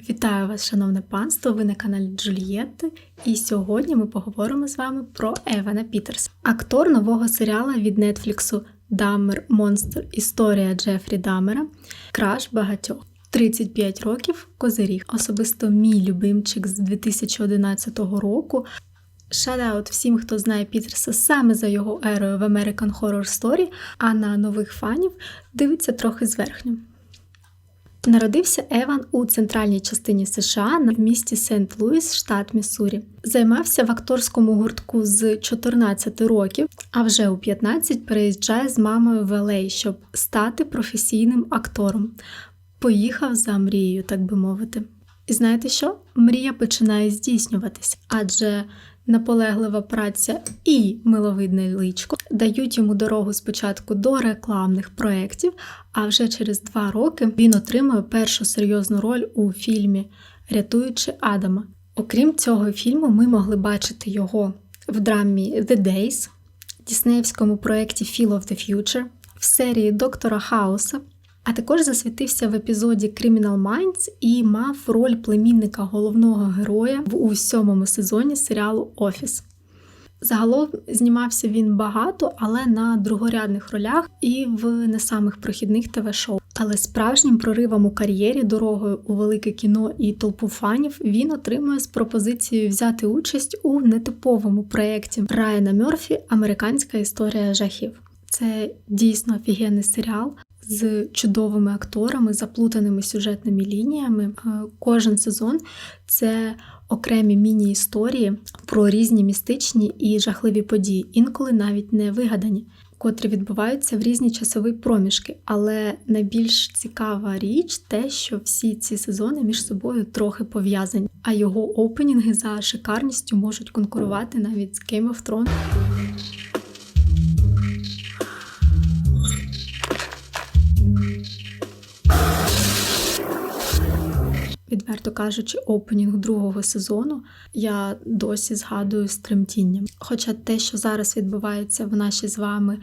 Вітаю вас, шановне панство! Ви на каналі Джульєтти. І сьогодні ми поговоримо з вами про Евана Пітерса, актор нового серіала від Нетфліксу Даммер Монстр. Історія Джефрі Даммера, краш багатьох. 35 років козиріг. Особисто мій любимчик з 2011 року. Шадаут всім, хто знає Пітерса саме за його ерою в American Horror Story, а на нових фанів дивиться трохи зверхньо. Народився Еван у центральній частині США в місті Сент-Луіс, штат Міссурі. Займався в акторському гуртку з 14 років, а вже у 15 переїжджає з мамою в LA, щоб стати професійним актором. Поїхав за мрією, так би мовити. І знаєте що? Мрія починає здійснюватись, адже наполеглива праця і миловидне личко дають йому дорогу спочатку до рекламних проєктів, а вже через два роки він отримує першу серйозну роль у фільмі Рятуючи Адама. Окрім цього фільму, ми могли бачити його в драмі The Days, діснеївському проєкті Feel of the Future, в серії Доктора Хауса. А також засвітився в епізоді Criminal Minds і мав роль племінника головного героя в у сезоні серіалу Офіс. Загалом знімався він багато, але на другорядних ролях і в не самих прохідних ТВ-шоу. Але справжнім проривом у кар'єрі дорогою у велике кіно і толпу фанів він отримує з пропозицією взяти участь у нетиповому проєкті Райана Мерфі Американська історія жахів. Це дійсно офігенний серіал з чудовими акторами, заплутаними сюжетними лініями. Е, Кожен сезон це окремі міні-історії про різні містичні і жахливі події, інколи навіть не вигадані, котрі відбуваються в різні часові проміжки. Але найбільш цікава річ те, що всі ці сезони між собою трохи пов'язані, а його опенінги за шикарністю можуть конкурувати навіть з Game of Thrones. Відверто кажучи, опенінг другого сезону я досі згадую з тремтінням. Хоча те, що зараз відбувається в нашій з вами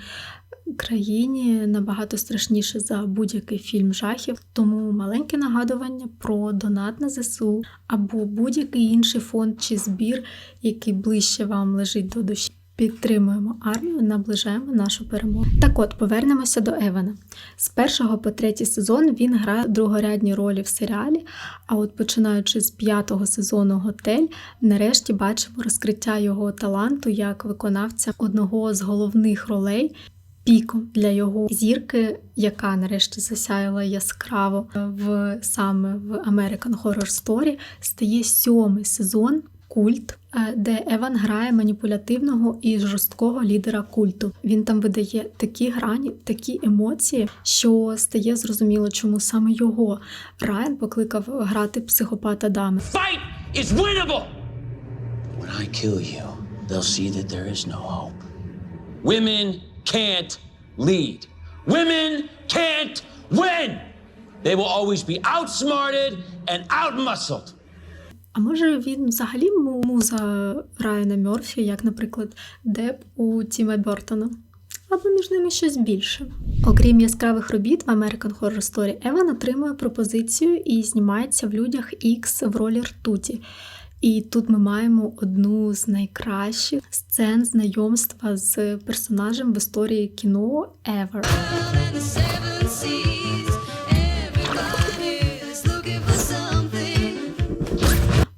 країні, набагато страшніше за будь-який фільм жахів, тому маленьке нагадування про донат на ЗСУ або будь-який інший фонд чи збір, який ближче вам лежить до душі. Підтримуємо армію, наближаємо нашу перемогу. Так от повернемося до Евана. З першого по третій сезон він грає другорядні ролі в серіалі. А от починаючи з п'ятого сезону Готель, нарешті бачимо розкриття його таланту як виконавця одного з головних ролей. Піком для його зірки, яка нарешті засяяла яскраво в саме в American Horror Story, стає сьомий сезон Культ, е, де Еван грає маніпулятивного і жорсткого лідера культу. Він там видає такі грані, такі емоції, що стає зрозуміло, чому саме його Райан покликав грати психопата дами. Fight is winnable! When I kill you, they'll see that there is no hope. Women can't lead. Women can't win! They will always be outsmarted and outmuscled. А може він взагалі муза Райана Мерфі, як, наприклад, Деп у Тіма Бертона? Або між ними щось більше. Окрім яскравих робіт в American Horror Story, Еван отримує пропозицію і знімається в людях X в ролі ртуті. І тут ми маємо одну з найкращих сцен знайомства з персонажем в історії кіно Ever.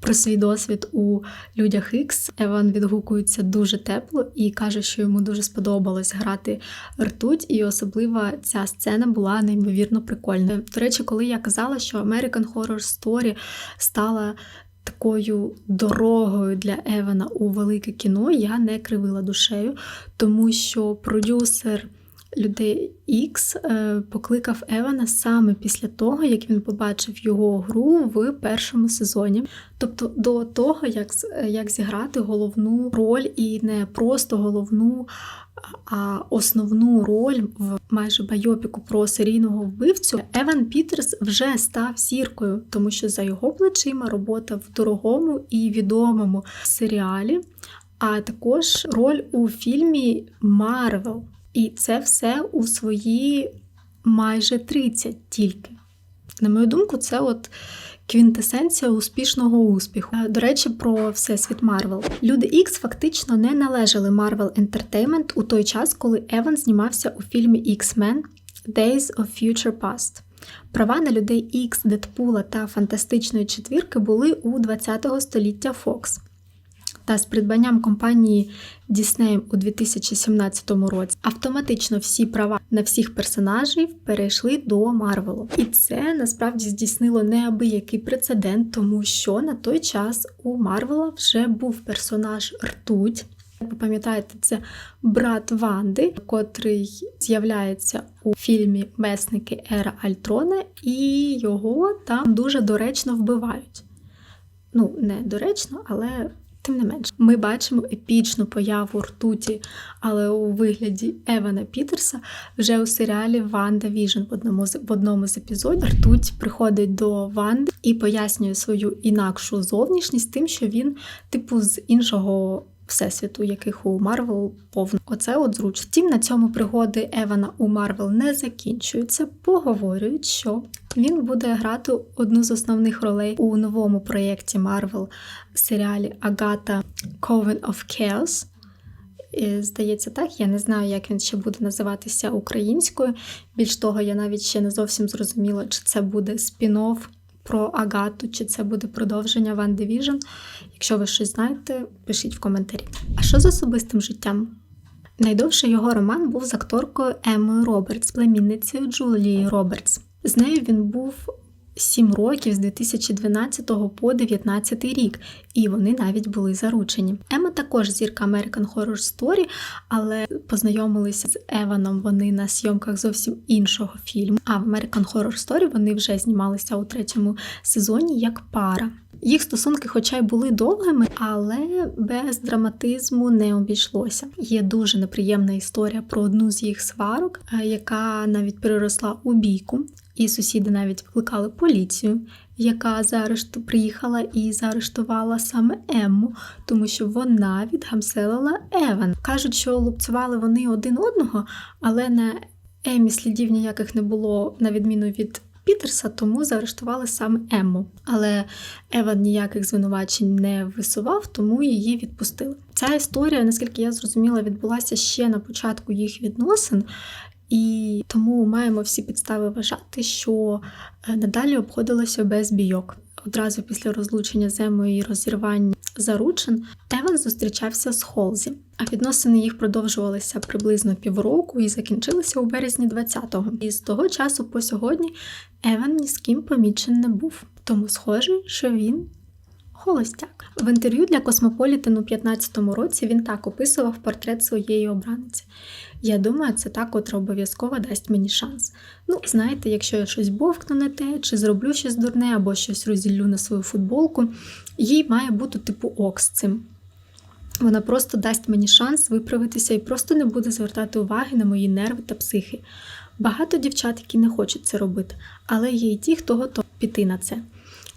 Про свій досвід у людях X Еван відгукується дуже тепло і каже, що йому дуже сподобалось грати ртуть, і особливо ця сцена була неймовірно прикольною. До речі, коли я казала, що American Horror Story стала такою дорогою для Евана у велике кіно, я не кривила душею, тому що продюсер. Людей X е, покликав Евана саме після того, як він побачив його гру в першому сезоні. Тобто до того, як, е, як зіграти головну роль, і не просто головну, а основну роль в майже байопіку про серійного вбивцю, Еван Пітерс вже став зіркою, тому що за його плечима робота в дорогому і відомому серіалі, а також роль у фільмі Марвел. І це все у свої майже 30 тільки. На мою думку, це от квінтесенція успішного успіху. Е, До речі, про всесвіт Марвел. Люди Ікс фактично не належали Marvel Entertainment у той час, коли Еван знімався у фільмі X-Men Days of Future Past. Права на людей Ікс, Дедпула та Фантастичної четвірки були у 20-го століття Fox. Та з придбанням компанії Disney у 2017 році автоматично всі права на всіх персонажів перейшли до Марвелу. І це насправді здійснило неабиякий прецедент, тому що на той час у Марвела вже був персонаж Ртуть. Як ви пам'ятаєте, це брат Ванди, котрий з'являється у фільмі Месники Ера Альтрона, і його там дуже доречно вбивають. Ну, не доречно, але тим не менш. Ми бачимо епічну появу ртуті, але у вигляді Евана Пітерса вже у серіалі Ванда Віжн в одному з в одному з епізодів. Ртуть приходить до Ванди і пояснює свою інакшу зовнішність тим, що він, типу, з іншого. Всесвіту, яких у Марвел повно. Оце от зручно. Втім, на цьому пригоди Евана у Марвел не закінчуються. Поговорюють, що він буде грати одну з основних ролей у новому проєкті Марвел серіалі Агата Coven of Chaos. Здається, так. Я не знаю, як він ще буде називатися українською. Більш того, я навіть ще не зовсім зрозуміла, чи це буде спін-офф про Агату, чи це буде продовження Ван Division. Якщо ви щось знаєте, пишіть в коментарі. А що з особистим життям? Найдовший його роман був з акторкою Еммою Робертс, племінницею Джулії Робертс. З нею він був 7 років з 2012 по 2019 рік, і вони навіть були заручені. Ема також зірка American Horror Story, але познайомилися з Еваном вони на зйомках зовсім іншого фільму. А в American Horror Story вони вже знімалися у третьому сезоні як пара. Їх стосунки, хоча й були довгими, але без драматизму не обійшлося. Є дуже неприємна історія про одну з їх сварок, е, яка навіть переросла у бійку, і сусіди навіть викликали поліцію, яка заарешту приїхала і заарештувала саме Емму, тому що вона відгамселила Еван. Кажуть, що лупцювали вони один одного, але на Еммі слідів ніяких не було, на відміну від Пітерса, тому заарештували саме Емму. Але Еван ніяких звинувачень не висував, тому її відпустили. Ця історія, наскільки я зрозуміла, відбулася ще на початку їх відносин. І тому маємо всі підстави вважати, що е, надалі обходилося без бійок. Одразу після розлучення з Емою і розірвання заручин Еван зустрічався з Холзі, а відносини їх продовжувалися приблизно півроку і закінчилися у березні 20-го. І з того часу по сьогодні Еван ні з ким помічен не був. Тому схоже, що він холостяк. В інтерв'ю для Космополітен у 15-му році він так описував портрет своєї обраниці. Я думаю, це та, котра обов'язково дасть мені шанс. Ну, знаєте, якщо я щось бовкну не те, чи зроблю щось дурне, або щось розділю на свою футболку, їй має бути типу ок з цим. Вона просто дасть мені шанс виправитися і просто не буде звертати уваги на мої нерви та психи. Багато дівчат, які не хочуть це робити, але є і ті, хто готов піти на це.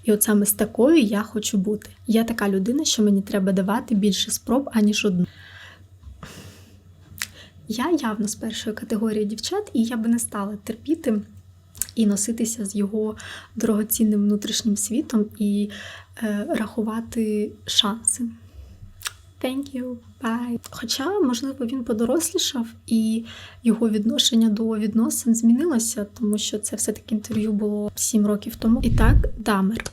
І от саме з такою я хочу бути. Я така людина, що мені треба давати більше спроб, аніж одну. Я явно з першої категорії дівчат, і я би не стала терпіти і носитися з його дорогоцінним внутрішнім світом і е, рахувати шанси. Thank you, bye. Хоча, можливо, він подорослішав і його відношення до відносин змінилося, тому що це все-таки інтерв'ю було 7 років тому. І так, Дамер.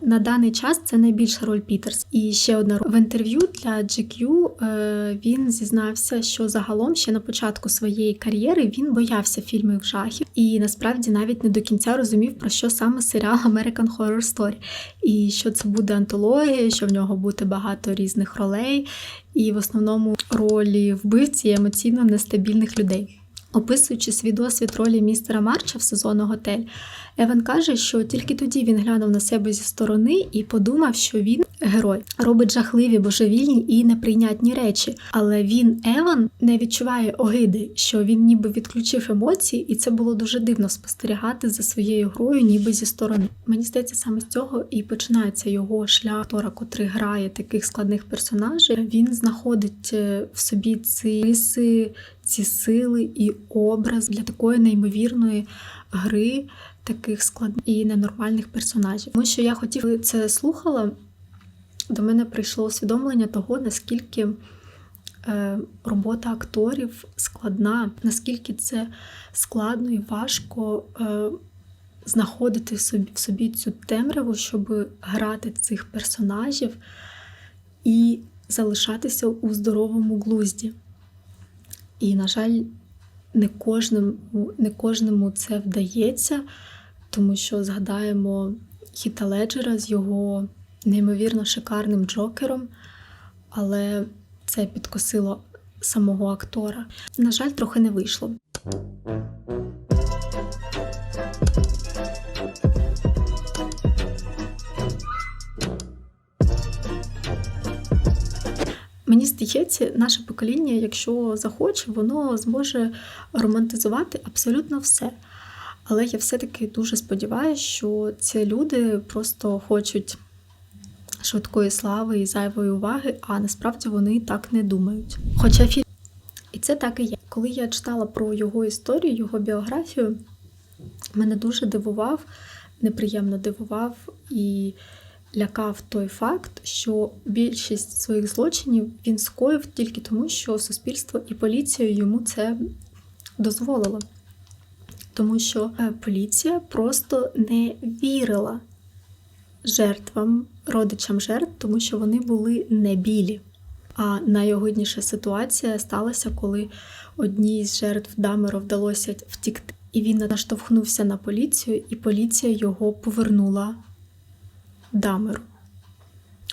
На даний час це найбільша роль Пітерс. І ще одна роль. в інтерв'ю для GQ е, він зізнався, що загалом ще на початку своєї кар'єри він боявся фільмів жахів і насправді навіть не до кінця розумів, про що саме серіал American Horror Story. І що це буде антологія, що в нього буде багато різних ролей, і в основному ролі вбивці емоційно нестабільних людей. Описуючи свій досвід ролі містера Марча в сезону Готель, Еван каже, що тільки тоді він глянув на себе зі сторони і подумав, що він герой, робить жахливі, божевільні і неприйнятні речі. Але він, Еван, не відчуває огиди, що він ніби відключив емоції, і це було дуже дивно спостерігати за своєю грою, ніби зі сторони. Мені здається, саме з цього і починається його шлях актора, котрий грає таких складних персонажів. Він знаходить е, в собі ці риси ці сили і образ для такої неймовірної гри таких складних і ненормальних персонажів. Тому що я хотів це слухала, до мене прийшло усвідомлення того, наскільки е, робота акторів складна, наскільки це складно і важко е, знаходити в собі, в собі цю темряву, щоб грати цих персонажів і залишатися у здоровому глузді. І, на жаль, не кожному, не кожному це вдається, тому що згадаємо Хіта Леджера з його неймовірно шикарним Джокером, але це підкосило самого актора. На жаль, трохи не вийшло. Мені здається, наше покоління, якщо захоче, воно зможе романтизувати абсолютно все. Але я все-таки дуже сподіваюся, що ці люди просто хочуть швидкої слави і зайвої уваги, а насправді вони так не думають. Хоча фільм. І це так і є. Коли я читала про його історію, його біографію, мене дуже дивував, неприємно дивував і лякав той факт, що більшість своїх злочинів він скоїв тільки тому, що суспільство і поліція йому це дозволило. Тому що е, поліція просто не вірила жертвам, родичам жертв, тому що вони були не білі. А найогидніша ситуація сталася, коли одній з жертв Дамеру вдалося втікти, і він наштовхнувся на поліцію, і поліція його повернула Дамеру.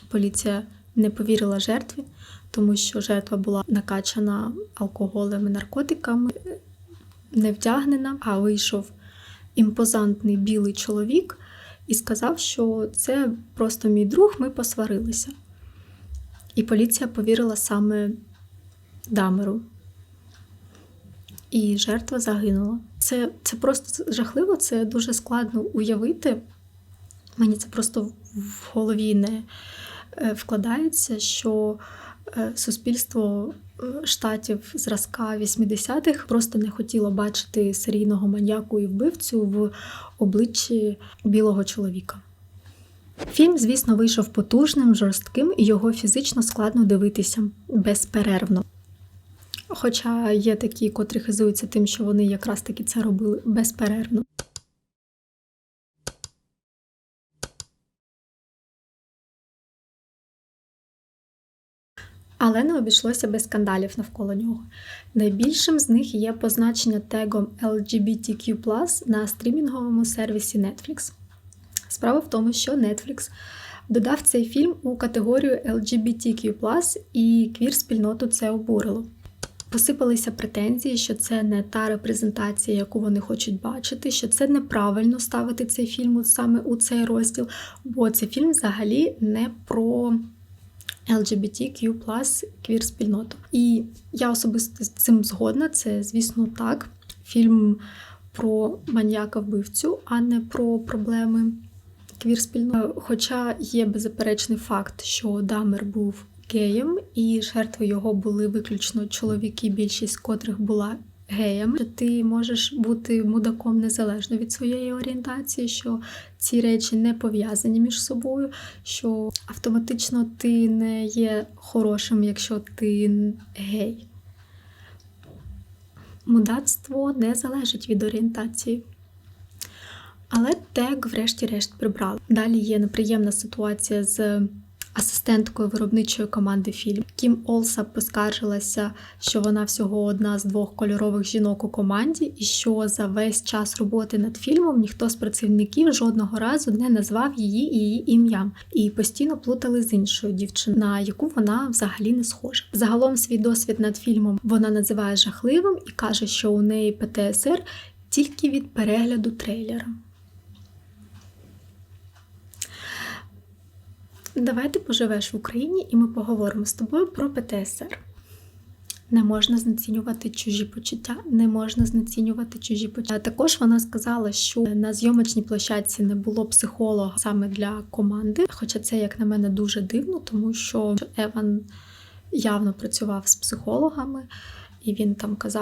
Поліція не повірила жертві, тому що жертва була накачана алкоголем і наркотиками, не вдягнена, а вийшов імпозантний білий чоловік і сказав, що це просто мій друг, ми посварилися. І поліція повірила саме Дамеру. І жертва загинула. Це, це просто жахливо, це дуже складно уявити. Мені це просто в голові не е, вкладається, що е, суспільство е, штатів зразка 80-х просто не хотіло бачити серійного маньяку і вбивцю в обличчі білого чоловіка. Фільм, звісно, вийшов потужним, жорстким, і його фізично складно дивитися безперервно. Хоча є такі, котрі хизуються тим, що вони якраз таки це робили безперервно. Але не обійшлося без скандалів навколо нього. Найбільшим з них є позначення тегом LGBTQ на стрімінговому сервісі Netflix. Справа в тому, що Netflix додав цей фільм у категорію LGBTQ, і квір-спільноту це обурило. Посипалися претензії, що це не та репрезентація, яку вони хочуть бачити, що це неправильно ставити цей фільм саме у цей розділ, бо цей фільм взагалі не про LGBTQ квір-спільноту. І я особисто з цим згодна, це, звісно, так. Фільм про маньяка-вбивцю, а не про проблеми квір-спільноти. Хоча є беззаперечний факт, що Дамер був геєм, і жертви його були виключно чоловіки, більшість котрих була геями. Що Ти можеш бути мудаком незалежно від своєї орієнтації, що ці речі не пов'язані між собою, що автоматично ти не є хорошим, якщо ти гей. Мудацтво не залежить від орієнтації. Але тег, врешті-решт, прибрали. Далі є неприємна ситуація з асистенткою виробничої команди фільм. Кім Олсап поскаржилася, що вона всього одна з двох кольорових жінок у команді, і що за весь час роботи над фільмом ніхто з працівників жодного разу не назвав її і її ім'ям, і постійно плутали з іншою дівчиною, на яку вона взагалі не схожа. Загалом свій досвід над фільмом вона називає жахливим і каже, що у неї ПТСР тільки від перегляду трейлера. Давай ти поживеш в Україні і ми поговоримо з тобою про ПТСР. Не можна знецінювати чужі почуття, не можна знецінювати чужі почуття. Також вона сказала, що на зйомочній площадці не було психолога саме для команди. Хоча це, як на мене, дуже дивно, тому що Еван явно працював з психологами, і він там казав.